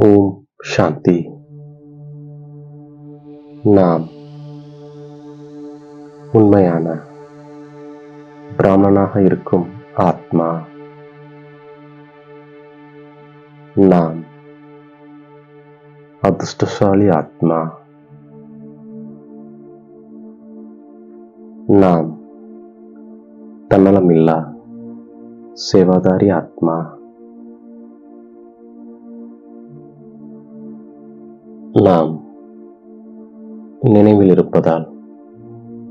ஓம் சாந்தி நாம் உண்மையான பிராமணனாக இருக்கும் ஆத்மா நாம் அதிர்ஷ்டசாலி ஆத்மா நாம் தன்னலமில்லா சேவாதாரி ஆத்மா நாம் நினைவில் இருப்பதால்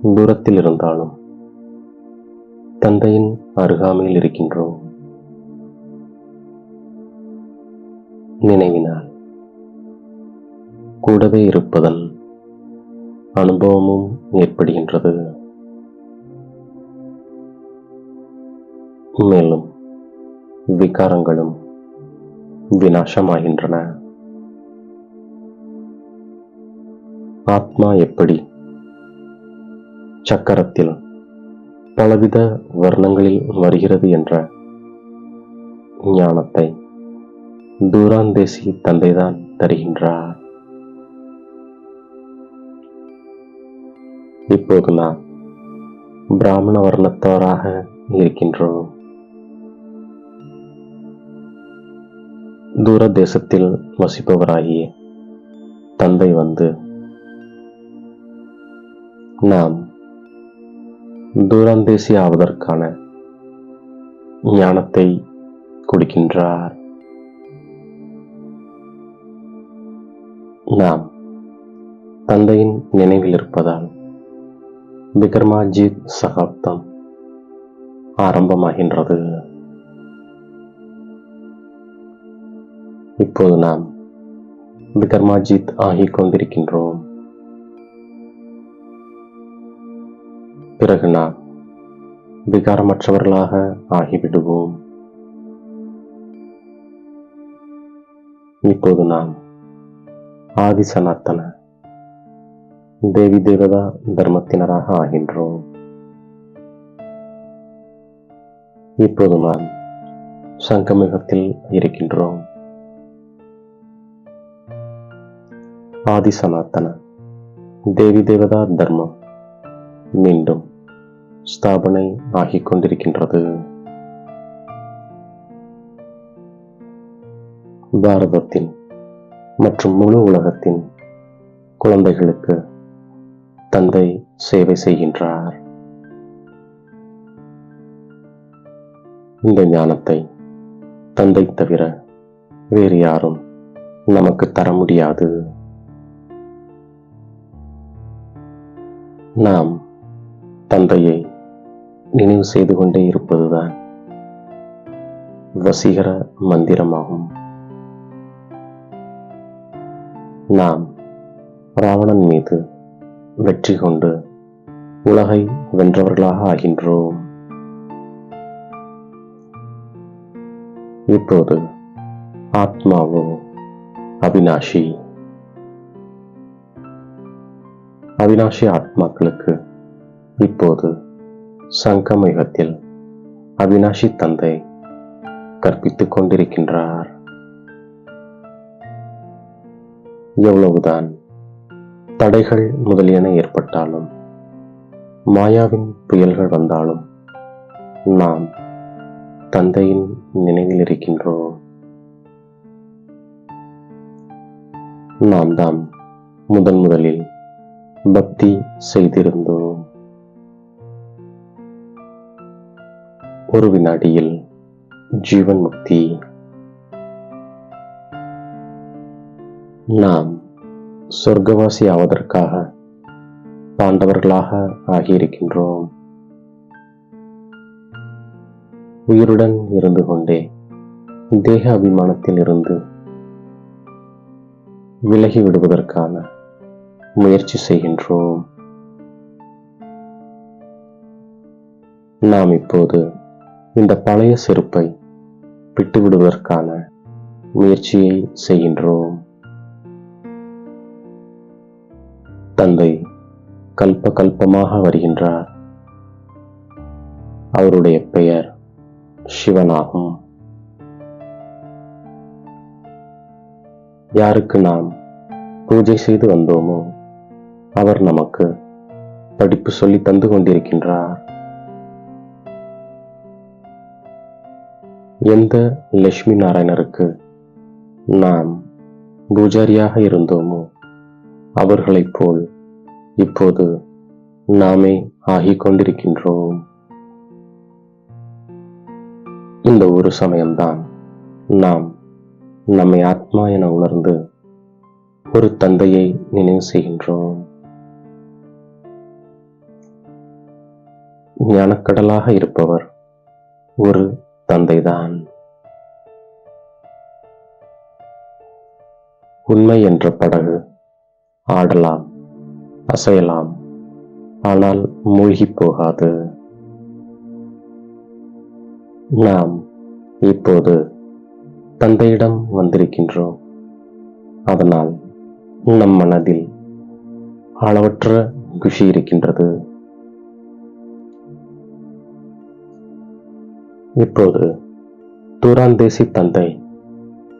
தூரத்தில் இருந்தாலும் தந்தையின் அருகாமையில் இருக்கின்றோம். நினைவினால் கூடவே இருப்பதன் அனுபவமும் ஏற்படுகின்றது. மேலும் விகாரங்களும் விநாசமாகின்றன. ஆத்மா எப்படி? சக்கரத்தில் பலவித வர்ணங்களில் வருகிறது என்ற ஞானத்தை தூராந்தேசி தந்தைதான் தருகின்றார். இப்போது நாம் பிராமண வர்ணத்தவராக இருக்கின்றோம். தூர தேசத்தில் வசிப்பவராகிய தந்தை வந்து நாம் தூரந்தேசி ஆவதற்கான ஞானத்தை கொடுக்கின்றார். நாம் தந்தையின் நினைவில் இருப்பதால் விக்ரமாஜித் சகாப்தம் ஆரம்பமாகின்றது. இப்போது நாம் விக்ரமாஜித் ஆகிக் கொண்டிருக்கின்றோம். பிறகு நாம் விகாரமற்றவர்களாக ஆகிவிடுவோம். இப்போது நாம் ஆதி சனாத்தன தேவி தேவதா தர்மத்தினராக ஆகின்றோம். இப்போது நாம் சங்கமிகத்தில் இருக்கின்றோம். ஆதி சனாத்தன தேவி தேவதா தர்மம் மீண்டும் ஸ்தாபனை ஆகிக் கொண்டிருக்கின்றது. பாரதத்தின் மற்றும் முழு உலகத்தின் குழந்தைகளுக்கு தந்தை சேவை செய்கின்றார். இந்த ஞானத்தை தந்தை தவிர வேறு யாரும் நமக்கு தர முடியாது. நாம் தந்தையை நினைவு செய்து கொண்டே இருப்பதுதான் வசீகர மந்திரமாகும். நாம் ராவணன் மீது வெற்றி கொண்டு உலகை வென்றவர்களாக ஆகின்றோம். இப்போது ஆத்மாவோ அவினாஷி. அவினாஷி ஆத்மாக்களுக்கு இப்போது சங்கமயுகத்தில் அவினாஷி தந்தை கற்பித்துக் கொண்டிருக்கின்றார். எவ்வளவுதான் தடைகள் முதலியன ஏற்பட்டாலும் மாயாவின் புயல்கள் வந்தாலும் நாம் தந்தையின் நினைவில் இருக்கின்றோம். நாம் தான் முதன் முதலில் பக்தி செய்திருந்தோம். ஒரு வினாடியில் ஜீவன் முக்தி. நாம் சொர்க்கவாசி ஆவதற்காக பாண்டவர்களாக ஆகியிருக்கின்றோம். உயிருடன் இருந்து கொண்டே தேக அபிமானத்தில் இருந்து விலகி விடுவதற்கான முயற்சி செய்கின்றோம். நாம் இப்போது இந்த பழைய செருப்பை விட்டுவிடுவதற்கான முயற்சியை செய்கின்றோம். தந்தை கல்ப கல்பமாக வருகின்றார். அவருடைய பெயர் சிவனாகும். யாருக்கு நாம் பூஜை செய்து வந்தோமோ அவர் நமக்கு படிப்பு சொல்லி தந்து கொண்டிருக்கின்றார். எந்த லட்சுமி நாராயணருக்கு நாம் பூஜாரியாக இருந்தோமோ அவர்களைப் போல் இப்போது நாமே ஆகிக் கொண்டிருக்கின்றோம். இந்த ஒரு சமயம்தான் நாம் நம்மை ஆத்மா என உணர்ந்து ஒரு தந்தையை நினைவு செய்கின்றோம். ஞானக்கடலாக இருப்பவர் ஒரு தந்தைதான். உண்மை என்ற படகு ஆடலாம் அசையலாம் ஆனால் மூழ்கிப் போகாது. நாம் இப்போது தந்தையிடம் வந்திருக்கின்றோம். அதனால் நம் மனதில் அளவற்ற குஷி இருக்கின்றது. இப்போது தூராந்தேசி தந்தை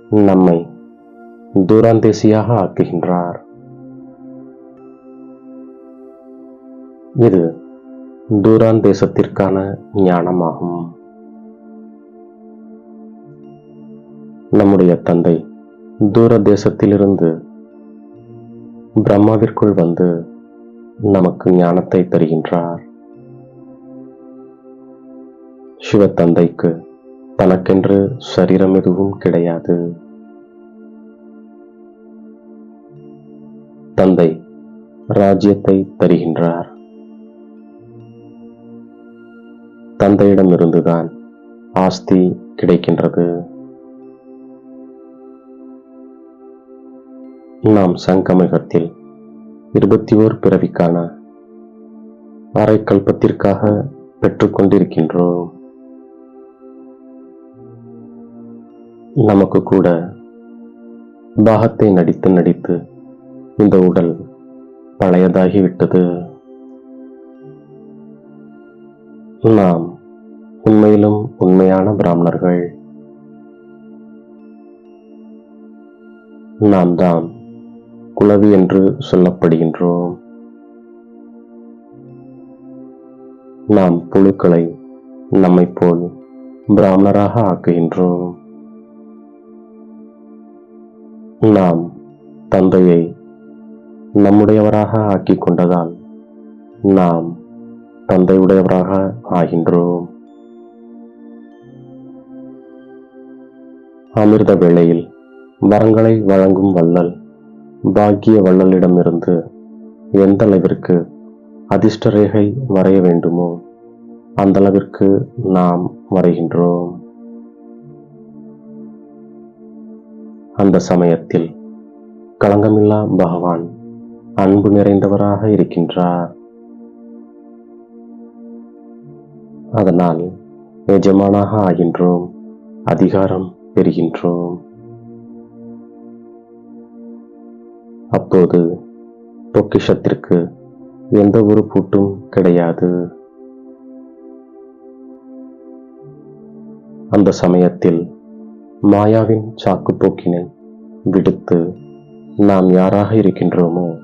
நம்மை தூராந்தேசியாக ஆக்குகின்றார். இது தூராந்தேசத்திற்கான ஞானமாகும். நம்முடைய தந்தை தூர தேசத்திலிருந்து பிரம்மாவிற்குள் வந்து நமக்கு ஞானத்தை தருகின்றார். சிவ தந்தைக்கு தனக்கென்று சரீரம் எதுவும் கிடையாது. தந்தை ராஜ்யத்தை தருகின்றார். தந்தையிடமிருந்துதான் ஆஸ்தி கிடைக்கின்றது. நாம் சங்கமிகத்தில் இருபத்தி ஓர் பிறவிக்கான அரை கல்பத்திற்காக பெற்றுக்கொண்டிருக்கின்றோம். நமக்கு கூட பாகத்தை நடித்து நடித்து இந்த உடல் பழையதாகிவிட்டது. நாம் உண்மையிலும் உண்மையான பிராமணர்கள். நாம் தான் குலவி என்று சொல்லப்படுகின்றோம். நாம் புழுக்களை நம்மை போல் பிராமணராக ஆக்குகின்றோம். நாம் தந்தையை நம்முடையவராக ஆக்கி கொண்டதால் நாம் தந்தையுடையவராக ஆகின்றோம். அமிர்த வேளையில் வரங்களை வழங்கும் வள்ளல் பாக்கிய வள்ளலிடமிருந்து எந்த அளவிற்கு அதிர்ஷ்ட ரேகை வரைய வேண்டுமோ அந்த அளவிற்கு நாம் வரைகின்றோம். அந்த சமயத்தில் களங்கமில்லா பகவான் அன்பு நிறைந்தவராக இருக்கின்றார். அதனால் எஜமானாக ஆகின்றோம் அதிகாரம் பெறுகின்றோம். அப்போது பொக்கிஷத்திற்கு எந்த ஒரு பூட்டும் கிடையாது. அந்த சமயத்தில் மாயாவின் சாக்குப்போக்கினை விடுத்து நாம் யாராக இருக்கின்றோமோ?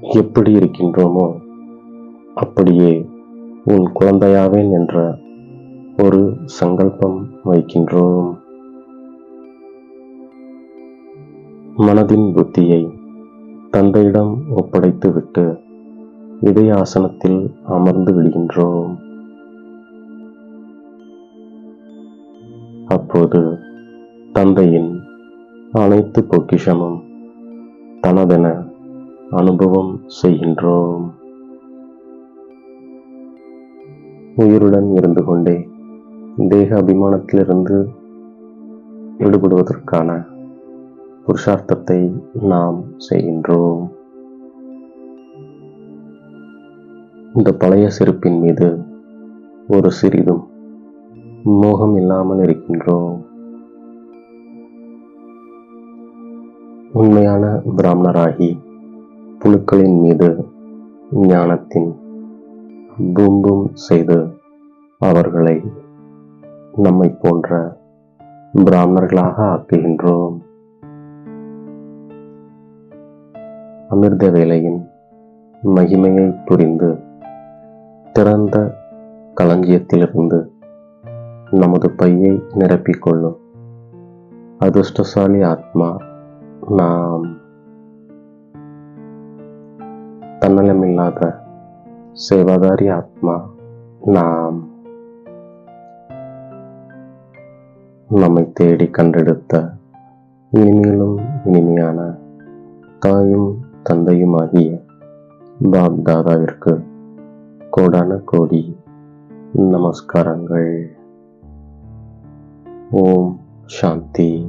எப்படி இருக்கின்றோமோ? அப்படியே உன் குழந்தையாவேன் என்ற ஒரு சங்கல்பம் வைக்கின்றோம். மனதின் புத்தியை தந்தையிடம் ஒப்படைத்துவிட்டு இதய ஆசனத்தில் அமர்ந்து விடுகின்றோம். அப்போது தந்தையின் அனைத்து பொக்கிஷமும் தனதென அனுபவம் செய்கின்றோம். உயிருடன் இருந்து கொண்டே தேக அபிமானத்திலிருந்து விடுபடுவதற்கான புருஷார்த்தத்தை நாம் செய்கின்றோம். இந்த பழைய செருப்பின் மீது ஒரு சிறிதும் மோகம் இல்லாமல் இருக்கின்றோம். உண்மையான பிராமணராகி புழுக்களின் மீது ஞானத்தின் பூம்பும் செய்து அவர்களை நம்மை போன்ற பிராமணர்களாக ஆக்குகின்றோம். அமிர்த வேலையின் மகிமையை புரிந்து திறந்த களஞ்சியத்திலிருந்து நமது பையை நிரப்பிக்கொள்ளும். அதிர்ஷ்டசாலி ஆத்மா நாம் தன்னலமில்லாத சேவாதாரி ஆத்மா நாம் நம்மை தேடி கண்டெடுத்த இனிமேலும் இனிமையான தாயும் தந்தையுமாகிய பாப் தாதாவிற்கு கோடான கோடி நமஸ்காரங்கள். ஓம் சாந்தி.